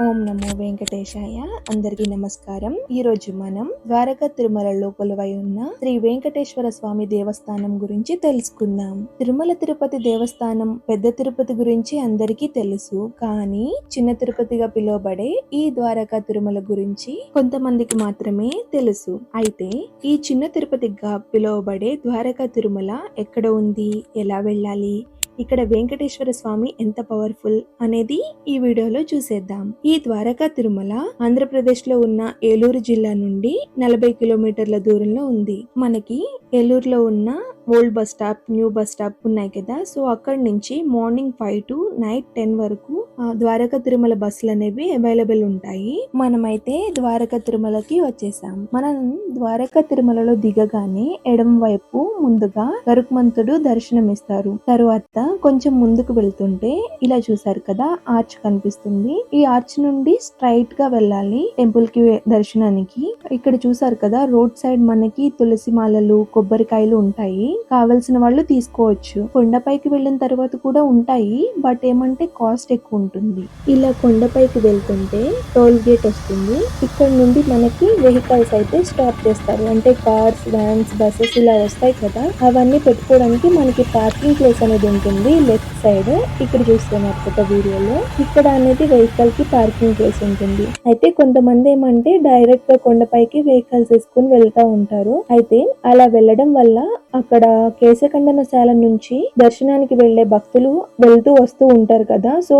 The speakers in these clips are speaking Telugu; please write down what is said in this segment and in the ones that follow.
ఓం నమో వెంకటేశాయ. అందరికీ నమస్కారం. ఈ రోజు మనం ద్వారకా తిరుమలలో కొలువై ఉన్న శ్రీ వెంకటేశ్వర స్వామి దేవస్థానం గురించి తెలుసుకుందాం. తిరుమల తిరుపతి దేవస్థానం పెద్ద తిరుపతి గురించి అందరికీ తెలుసు. కానీ చిన్న తిరుపతిగా పిలువబడే ఈ ద్వారకా తిరుమల గురించి కొంతమందికి మాత్రమే తెలుసు. అయితే ఈ చిన్న తిరుపతిగా పిలువబడే ద్వారకా తిరుమల ఎక్కడ ఉంది? ఎలా వెళ్ళాలి? ఇక్కడ వెంకటేశ్వర స్వామి ఎంత పవర్ఫుల్ అనేది ఈ వీడియోలో చూసేద్దాం. ఈ ద్వారకా తిరుమల ఆంధ్రప్రదేశ్లో ఉన్న ఏలూరు జిల్లా నుండి నలభై కిలోమీటర్ల దూరంలో ఉంది. మనకి ఏలూరులో ఉన్న old bus stop new bus stop ఉన్నాయి కదా. సో అక్కడి నుంచి morning five to night ten వరకు ద్వారక తిరుమల బస్సులు అనేవి అవైలబుల్ ఉంటాయి. మనమైతే ద్వారక తిరుమలకి వచ్చేసాం. మనం ద్వారక తిరుమలలో దిగగానే ఎడమ వైపు ముందుగా గరుక్మంతుడు దర్శనం ఇస్తారు తరువాత కొంచెం ముందుకు వెళ్తుంటే ఇలా చూసారు కదా ఆర్చ్ కనిపిస్తుంది. ఈ ఆర్చ్ నుండి స్ట్రైట్గా వెళ్ళాలి టెంపుల్కి దర్శనానికి. ఇక్కడ చూసారు కదా రోడ్ సైడ్ మనకి తులసి మాలలు కొబ్బరికాయలు ఉంటాయి. కావలసిన వాళ్ళు తీసుకోవచ్చు. కొండపైకి వెళ్ళిన తర్వాత కూడా ఉంటాయి. బట్ ఏమంటే కాస్ట్ ఎక్కువ ఉంటుంది. ఇలా కొండపైకి వెళ్తుంటే టోల్ గేట్ వస్తుంది. ఇక్కడ నుండి మనకి వెహికల్స్ అయితే స్టాప్ చేస్తారు. అంటే కార్స్ వ్యాన్స్ బస్సెస్ ఇలా వస్తాయి కదా. అవన్నీ పెట్టుకోవడానికి మనకి పార్కింగ్ ప్లేస్ అనేది ఉంటుంది లెఫ్ట్ సైడ్. ఇక్కడ చూస్తున్నారు కదా వీడియోలో. ఇక్కడ అనేది వెహికల్కి పార్కింగ్ ప్లేస్ ఉంటుంది. అయితే కొంతమంది ఏమంటే డైరెక్ట్గా కొండపైకి వెహికల్స్ వేసుకుని వెళ్తా ఉంటారు. అయితే అలా వెళ్ళడం వల్ల అక్కడ కేశఖండనశాల నుంచి దర్శనానికి వెళ్ళే భక్తులు వెళ్తూ వస్తూ ఉంటారు కదా. సో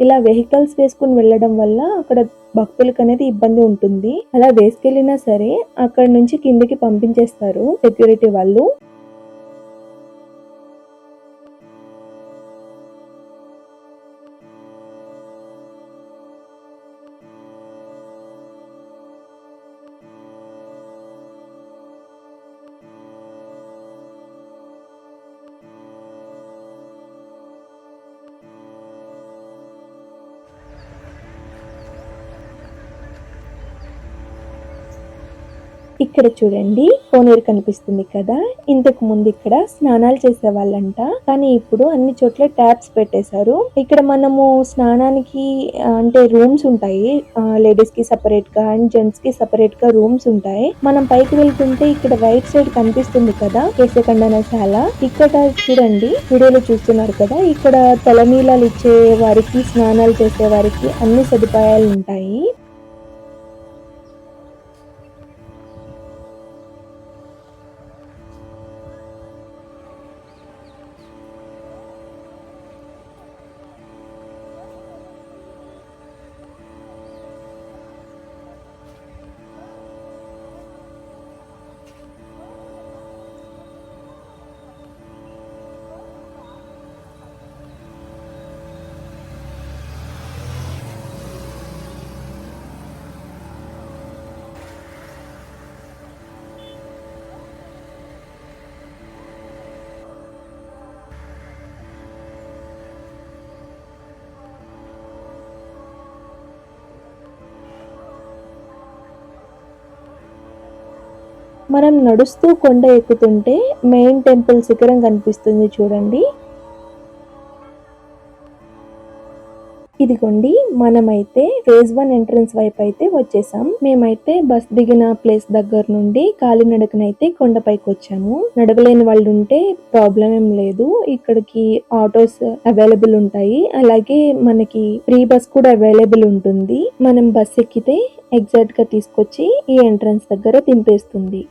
ఇలా వెహికల్స్ వేసుకుని వెళ్ళడం వల్ల అక్కడ భక్తులకు అనేది ఇబ్బంది ఉంటుంది. అలా వేసుకెళ్ళినా సరే అక్కడ నుంచి కిందకి పంపించేస్తారు సెక్యూరిటీ వాళ్ళు. ఇక్కడ చూడండి కోనేరు కనిపిస్తుంది కదా. ఇంతకు ముందు ఇక్కడ స్నానాలు చేసే వాళ్ళంట. కానీ ఇప్పుడు అన్ని చోట్ల ట్యాప్స్ పెట్టేశారు. ఇక్కడ మనము స్నానానికి అంటే రూమ్స్ ఉంటాయి. లేడీస్కి సపరేట్గా అండ్ జెంట్స్కి సపరేట్గా రూమ్స్ ఉంటాయి. మనం పైకి వెళ్తుంటే ఇక్కడ రైట్ సైడ్ కనిపిస్తుంది కదా కేశఖండనశాల ఇక్కడ చూడండి వీడియోలో చూస్తున్నారు కదా. ఇక్కడ తలనీలాలు ఇచ్చే వారికి స్నానాలు చేసే వారికి అన్ని సదుపాయాలు ఉంటాయి. మనం నడుస్తూ కొండ ఎక్కుతుంటే మెయిన్ టెంపుల్ శిఖరం కనిపిస్తుంది చూడండి. ఇదిగోండి మనమైతే ఫేజ్ వన్ ఎంట్రన్స్ వైపు అయితే వచ్చేసాం. మేమైతే బస్ దిగిన ప్లేస్ దగ్గర నుండి కాలినడకనైతే కొండపైకి వచ్చాము. నడవలేని వాళ్ళు ఉంటే ప్రాబ్లం ఏం లేదు. ఇక్కడికి ఆటోస్ అవైలబుల్ ఉంటాయి. అలాగే మనకి ఫ్రీ బస్ కూడా అవైలబుల్ ఉంటుంది. మనం బస్ ఎక్కితే ఎగ్జాక్ట్గా తీసుకొచ్చి ఈ ఎంట్రన్స్ దగ్గర దింపేస్తుంది.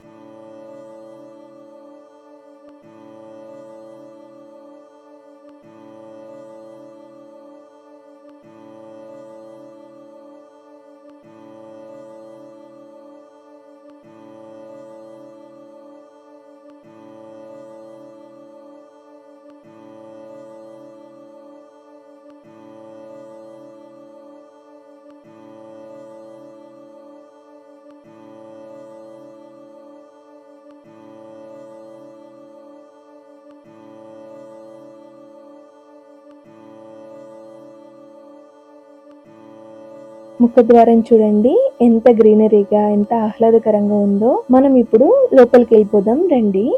ముఖద్వారం చూడండి. ఎంత గ్రీనరీగా ఎంత ఆహ్లాదకరంగా ఉందో. మనం ఇప్పుడు లోపలికి వెళ్ళిపోదాం. రండి.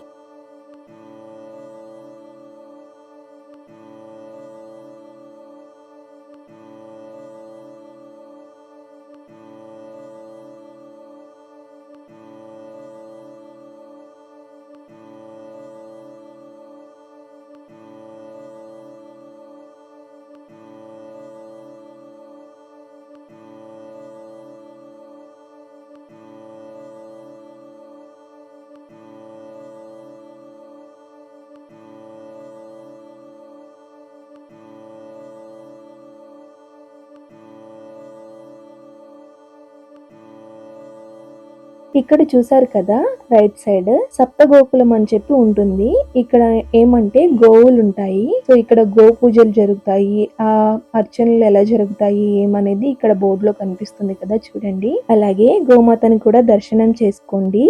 ఇక్కడ చూసారు కదా రైట్ సైడ్ సప్త గోకులం అని చెప్పి ఉంటుంది. ఇక్కడ ఏమంటే గోవులు ఉంటాయి. సో ఇక్కడ గో పూజలు జరుగుతాయి. ఆ అర్చనలు ఎలా జరుగుతాయి ఏమనేది ఇక్కడ బోర్డు లో కనిపిస్తుంది కదా చూడండి. అలాగే గోమాతని కూడా దర్శనం చేసుకోండి.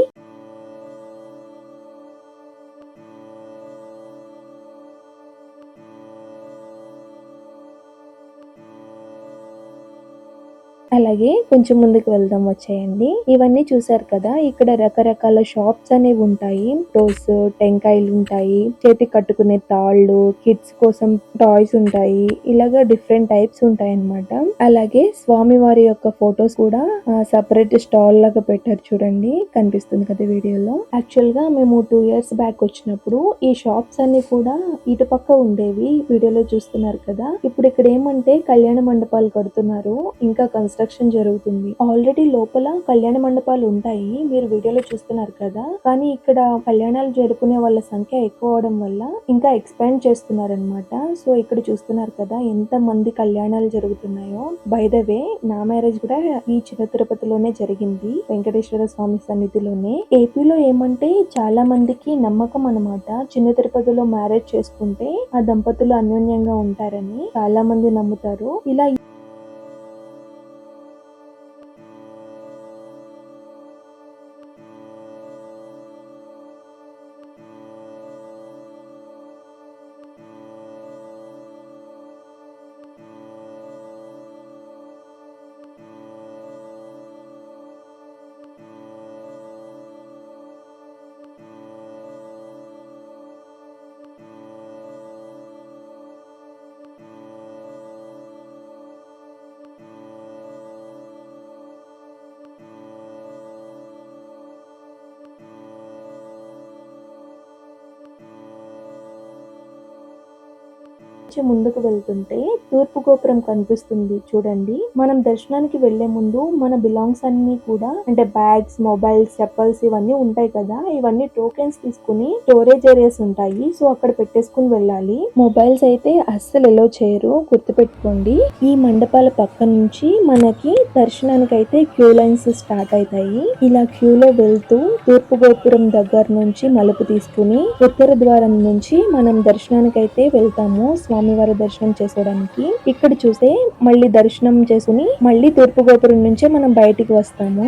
అలాగే కొంచెం ముందుకు వెళ్దాం వచ్చేయండి. ఇవన్నీ చూసారు కదా ఇక్కడ రకరకాల షాప్స్ అనేవి ఉంటాయి. రోజ్ టెంకాయలు ఉంటాయి చేతికి కట్టుకునే తాళ్ళు కిడ్స్ కోసం టాయ్స్ ఉంటాయి. ఇలాగా డిఫరెంట్ టైప్స్ ఉంటాయి అన్నమాట అలాగే స్వామి వారి యొక్క ఫొటోస్ కూడా సపరేట్ స్టాల్ లాగా పెట్టారు చూడండి. కనిపిస్తుంది కదా వీడియోలో. యాక్చువల్గా మేము టూ ఇయర్స్ బ్యాక్ వచ్చినప్పుడు ఈ షాప్స్ అన్ని కూడా ఇటు పక్క ఉండేవి. వీడియోలో చూస్తున్నారు కదా. ఇప్పుడు ఇక్కడ ఏమంటే కళ్యాణ మండపాలు కడుతున్నారు. ఇంకా కన్స్ట్రక్షన్ జరుగుతుంది. ఆల్రెడీ లోపల కళ్యాణ మండపాలు ఉంటాయి. మీరు వీడియోలో చూస్తున్నారు కదా. కానీ ఇక్కడ కళ్యాణాలు జరుపుకునే వాళ్ళ సంఖ్య ఎక్కువ అవడం వల్ల ఇంకా ఎక్స్పాండ్ చేస్తున్నారనమాట సో ఇక్కడ చూస్తున్నారు కదా ఎంత మంది కళ్యాణాలు జరుగుతున్నాయో. బై ద వే నా మ్యారేజ్ కూడా ఈ చిన్న తిరుపతిలోనే జరిగింది. వెంకటేశ్వర స్వామి సన్నిధిలోనే. ఏపీలో ఏమంటే చాలా మందికి నమ్మకం అన్నమాట. చిన్న తిరుపతిలో మ్యారేజ్ చేసుకుంటే ఆ దంపతులు అన్యోన్యంగా ఉంటారని చాలా మంది నమ్ముతారు. ఇలా కొంచెం ముందుకు వెళ్తుంటే తూర్పు గోపురం కనిపిస్తుంది. చూడండి. మనం దర్శనానికి వెళ్ళే ముందు మన బిలాంగ్స్ అన్ని కూడా అంటే బ్యాగ్స్ మొబైల్స్ చెప్పల్స్ ఇవన్నీ ఉంటాయి కదా. ఇవన్నీ టోకెన్స్ తీసుకుని స్టోరేజ్ ఏరియాస్ ఉంటాయి. సో అక్కడ పెట్టేసుకుని వెళ్ళాలి. మొబైల్స్ అయితే అస్సలు ఎలో చేయరు. గుర్తుపెట్టుకోండి. ఈ మండపాల పక్క నుంచి మనకి దర్శనానికి అయితే క్యూ లైన్స్ స్టార్ట్ అవుతాయి. ఇలా క్యూలో వెళ్తూ తూర్పు గోపురం దగ్గర నుంచి మలుపు తీసుకుని ఉత్తర ద్వారం నుంచి మనం దర్శనానికి అయితే వెళ్తాము. స్వామివారి దర్శనం చేసుకోవడానికి. ఇక్కడ చూస్తే మళ్ళీ దర్శనం చేసుకుని మళ్ళీ తూర్పు గోపురం నుంచే మనం బయటికి వస్తాము.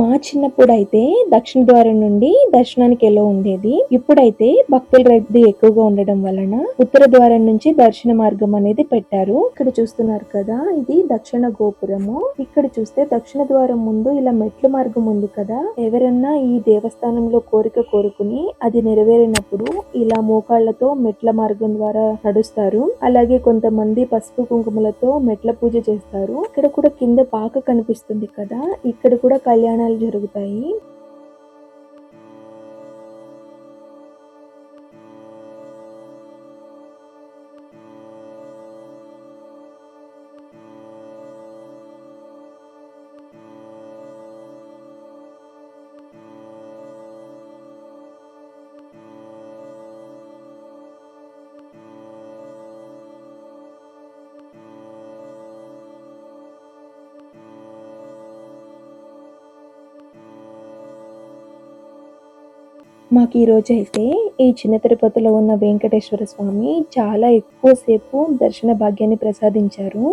మా చిన్నప్పుడు అయితే దక్షిణ ద్వారం నుండి దర్శనానికి ఎలా ఉండేది? ఇప్పుడైతే భక్తుల రద్దీ ఎక్కువగా ఉండడం వలన ఉత్తర ద్వారం నుంచి దర్శన మార్గం అనేది పెట్టారు. ఇక్కడ చూస్తున్నారు కదా ఇది దక్షిణ గోపురము. ఇక్కడ చూస్తే దక్షిణ ద్వారం ముందు ఇలా మెట్ల మార్గం ఉంది కదా. ఎవరన్నా ఈ దేవస్థానంలో కోరిక కోరుకుని అది నెరవేరినప్పుడు ఇలా మోకాళ్ళతో మెట్ల మార్గం ద్వారా నడుస్తారు. అలాగే కొంతమంది పసుపు కుంకుమలతో మెట్ల పూజ చేస్తారు. ఇక్కడ కూడా కింద పాక కనిపిస్తుంది కదా. ఇక్కడ కూడా కళ్యాణాలు జరుగుతాయి? మాకు ఈరోజు అయితే ఈ చిన్న తిరుపతిలో ఉన్న వెంకటేశ్వర స్వామి చాలా ఎక్కువసేపు దర్శన భాగ్యాన్ని ప్రసాదించారు.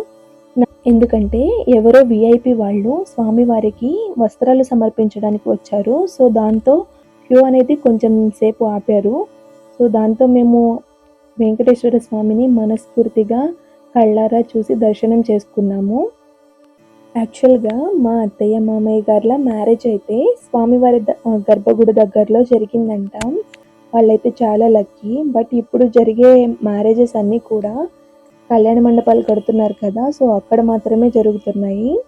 ఎందుకంటే ఎవరో విఐపి వాళ్ళు స్వామివారికి వస్త్రాలు సమర్పించడానికి వచ్చారు. సో దాంతో క్యూ అనేది కొంచెం సేపు ఆపారు. సో దాంతో మేము వెంకటేశ్వర స్వామిని మనస్ఫూర్తిగా కళ్ళారా చూసి దర్శనం చేసుకున్నాము. యాక్చువల్గా మా అత్తయ్య మామయ్య గారిల మ్యారేజ్ అయితే స్వామివారి ద- గర్భగుడి దగ్గరలో జరిగిందంట. వాళ్ళైతే చాలా లక్కీ బట్ ఇప్పుడు జరిగే మ్యారేజెస్ అన్నీ కూడా కళ్యాణ మండపాలు కడుతున్నారు కదా సో అక్కడ మాత్రమే జరుగుతున్నాయి.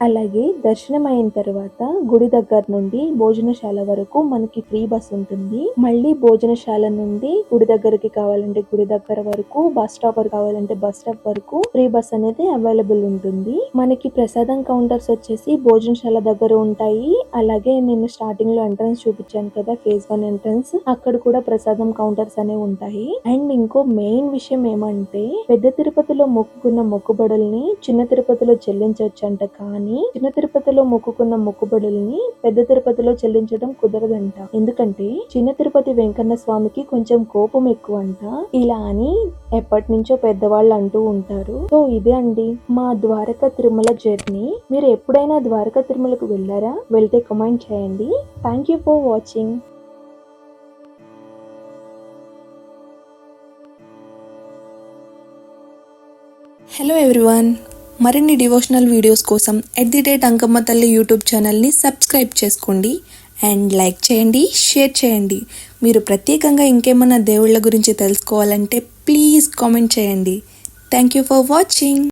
అలాగే దర్శనం అయిన తర్వాత గుడి దగ్గర నుండి భోజనశాల వరకు మనకి ఫ్రీ బస్ ఉంటుంది. మళ్ళీ భోజనశాల నుండి గుడి దగ్గరికి కావాలంటే గుడి దగ్గర వరకు బస్ స్టాప్ కావాలంటే బస్ స్టాప్ వరకు ఫ్రీ బస్ అనేది అవైలబుల్ ఉంటుంది. మనకి ప్రసాదం కౌంటర్స్ వచ్చేసి భోజనశాల దగ్గర ఉంటాయి. అలాగే నేను స్టార్టింగ్లో ఎంట్రన్స్ చూపించాను కదా ఫేజ్ వన్ ఎంట్రన్స్ అక్కడ కూడా ప్రసాదం కౌంటర్స్ అనేవి ఉంటాయి. అండ్ ఇంకో మెయిన్ విషయం ఏమంటే పెద్ద తిరుపతిలో మొక్కుకున్న మొక్కుబడుల్ని చిన్న తిరుపతిలో చెల్లించవచ్చు అంట కానీ చిన్న తిరుపతిలో మొక్కుకున్న మొక్కుబడుల్ని పెద్ద తిరుపతిలో చెల్లించడం కుదరదంట. ఎందుకంటే చిన్న తిరుపతి వెంకన్న స్వామికి కొంచెం కోపం ఎక్కువ అంట ఇలా అని ఎప్పటి నుంచో పెద్దవాళ్ళు అంటూ ఉంటారు. సో ఇదే అండి. మా ద్వారకా తిరుమల జర్నీ. మీరు ఎప్పుడైనా ద్వారకా తిరుమలకు వెళ్ళారా? వెళ్తే కమెంట్ చేయండి. Thank you for watching. Hello everyone మరిన్ని డివోషనల్ వీడియోస్ కోసం at the date Ankamma Thalli YouTube ఛానల్ని సబ్స్క్రైబ్ చేసుకోండి. అండ్ లైక్ చేయండి షేర్ చేయండి. మీరు ప్రత్యేకంగా ఇంకేమన్నా దేవుళ్ళ గురించి తెలుసుకోవాలంటే ప్లీజ్ కామెంట్ చేయండి. Thank you for watching